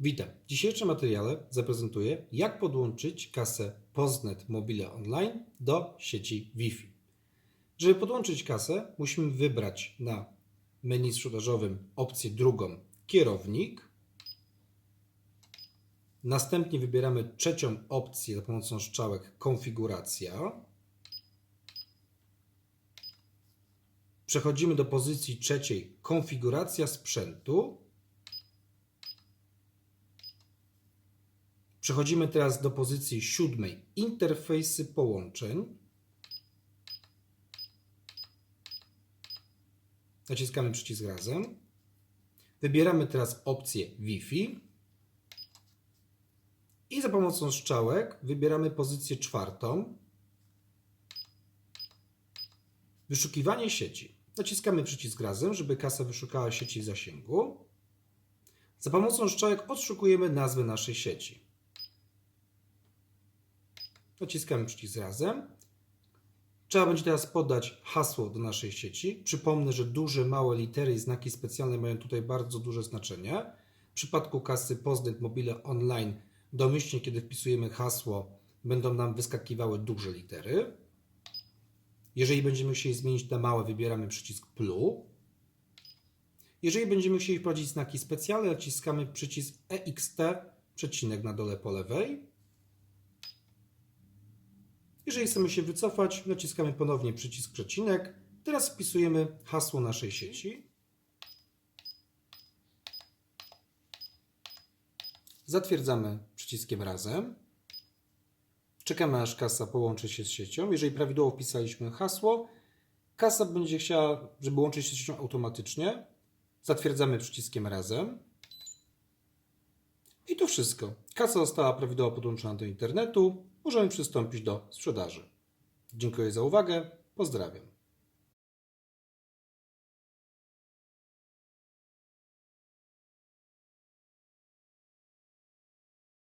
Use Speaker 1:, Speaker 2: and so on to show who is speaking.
Speaker 1: Witam. W dzisiejszym materiale zaprezentuję, jak podłączyć kasę Postnet Mobile Online do sieci Wi-Fi. Żeby podłączyć kasę, musimy wybrać na menu sprzedażowym opcję drugą kierownik. Następnie wybieramy trzecią opcję za pomocą strzałek konfiguracja. Przechodzimy do pozycji trzeciej konfiguracja sprzętu. Przechodzimy teraz do pozycji siódmej interfejsy połączeń. Naciskamy przycisk razem. Wybieramy teraz opcję Wi-Fi. I za pomocą strzałek wybieramy pozycję czwartą. Wyszukiwanie sieci. Naciskamy przycisk razem, żeby kasa wyszukała sieci w zasięgu. Za pomocą strzałek odszukujemy nazwę naszej sieci. Naciskamy przycisk razem. Trzeba będzie teraz podać hasło do naszej sieci. Przypomnę, że duże, małe litery i znaki specjalne mają tutaj bardzo duże znaczenie. W przypadku kasy Postnet Mobile Online domyślnie, kiedy wpisujemy hasło, będą nam wyskakiwały duże litery. Jeżeli będziemy chcieli zmienić na małe, wybieramy przycisk plu. Jeżeli będziemy chcieli wprowadzić znaki specjalne, naciskamy przycisk EXT, przecinek na dole po lewej. Jeżeli chcemy się wycofać, naciskamy ponownie przycisk przecinek. Teraz wpisujemy hasło naszej sieci. Zatwierdzamy przyciskiem razem. Czekamy aż kasa połączy się z siecią. Jeżeli prawidłowo wpisaliśmy hasło, kasa będzie chciała, żeby łączyć się z siecią automatycznie. Zatwierdzamy przyciskiem razem. I to wszystko. Kasa została prawidłowo podłączona do internetu. Możemy przystąpić do sprzedaży. Dziękuję za uwagę. Pozdrawiam.